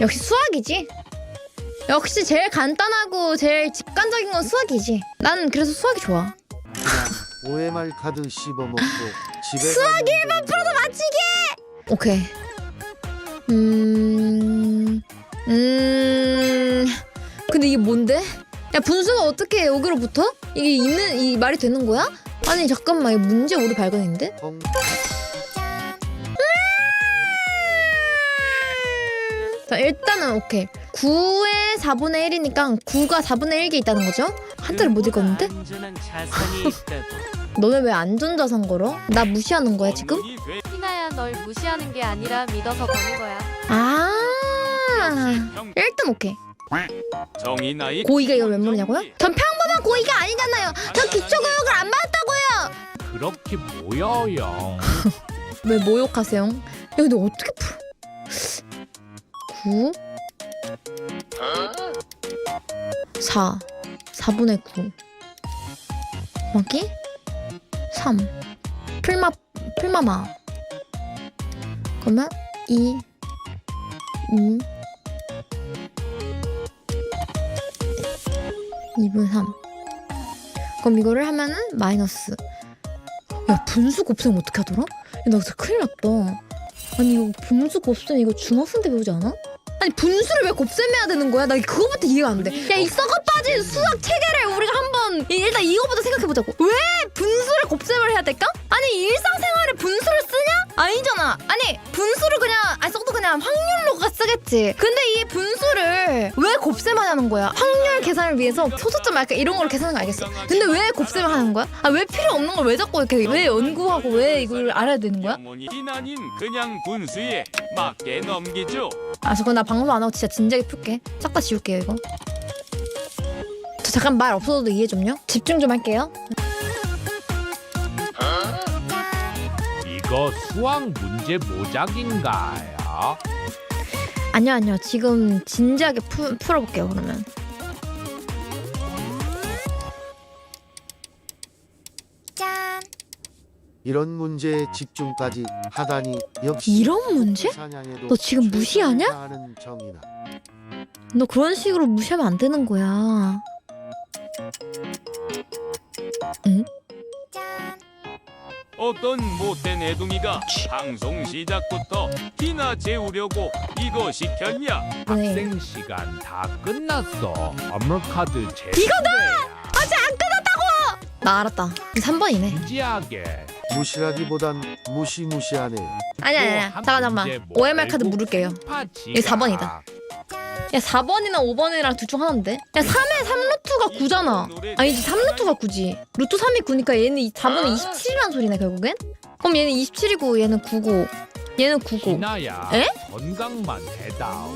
역시 수학이지. 역시 제일 간단하고 제일 직관적인 건 수학이지. 나는 그래서 수학이 좋아. OMR 카드 씹어먹고 집에 수학 1번 풀어서 맞히게! 오케이. 음... 음... 근데 이게 뭔데? 야 분수가 어떻게 여기로 붙어? 이게 있는 이 말이 되는 거야? 아니 잠깐만 이거 문제 오류 발견인데? 펑 자 일단은 오케이 9의 4분의 1이니까 9가 4분의 1개 있다는 거죠? 한자를 못 읽었는데? 너네 왜 안전자산 걸어? 나 무시하는 거야 지금? 희나야 널 무시하는 게 아니라 믿어서 거는 거야. 아 형, 1등 오케이 정의 나이 고의가 이거 몇 문이냐고요? 전 평범한 고의가 아니잖아요 저 기초교육을 안 받았다고요 그렇게 보여요. 왜 모욕하세요? 야 근데 어떻게 풀어 9 4 4분의 9 곱하기? 3 풀마 풀마마. 그러면 2 2 2분 3 그럼 이거를 하면은 마이너스. 야 분수 곱셈 어떻게 하더라? 야, 나 진짜 큰일 났다. 아니 이거 분수 곱셈 이거 중학생 때 배우지 않아? 아니 분수를 왜 곱셈해야 되는 거야? 나 그거부터 이해가 안 돼. 야 이 썩어 빠진 수학 체계를 우리가 한번 이- 일단 이거부터 생각해 보자고. 왜 분수를 곱셈을 해야 될까? 아니 일상생활에 분수를 쓰냐? 아니잖아. 아니 분수를 그냥 아니 써도 그냥 확률로가 쓰겠지. 근데 이 분수를 왜 곱셈하냐는 거야. 확률 계산을 위해서 소수점 약간 이런 걸 계산하는 거 알겠어. 근데 왜 곱셈을 하는 거야? 아 왜 필요 없는 걸 왜 자꾸 이렇게 왜 연구하고 왜 이걸 알아야 되는 거야? 비난인 그냥 분수에 맞게 넘기죠. 아 저거 나 방송 안 하고 진짜 진지하게 풀게 싹 다 지울게요 이거 저 잠깐 말 없어도 이해 좀요 집중 좀 할게요 이거 수학 문제 모작인가요? 아니요 아니요. 지금 진지하게 푸, 풀어볼게요 그러면. 이런 문제에 집중까지 하다니 역시 이런 문제? 사냥에도 너 지금 무시하냐? 정이나 너 그런 식으로 무시하면 안 되는 거야 어떤 못된 애둥이가 방송 시작부터 티나 재우려고 이거 시켰냐? 네. 학생 시간 다 끝났어. 선물 카드 제 이거다. 나 알았다 3번이네 진지하게. 무시하기보단 무시무시하네요. 아니 아니 아니 잠깐 잠깐만 OMR 카드 물을게요 이게 4번이다. 야 4번이나 5번이랑 둘 중 하나인데? 야 3에 3루트가 9잖아. 아니지 3루트가 9지. 루트 3이 9니까 얘는 4번은 27이란 소리네 결국엔? 그럼 얘는 27이고 얘는 9고 얘는 9고. 기나야 에? 건강만 해다오.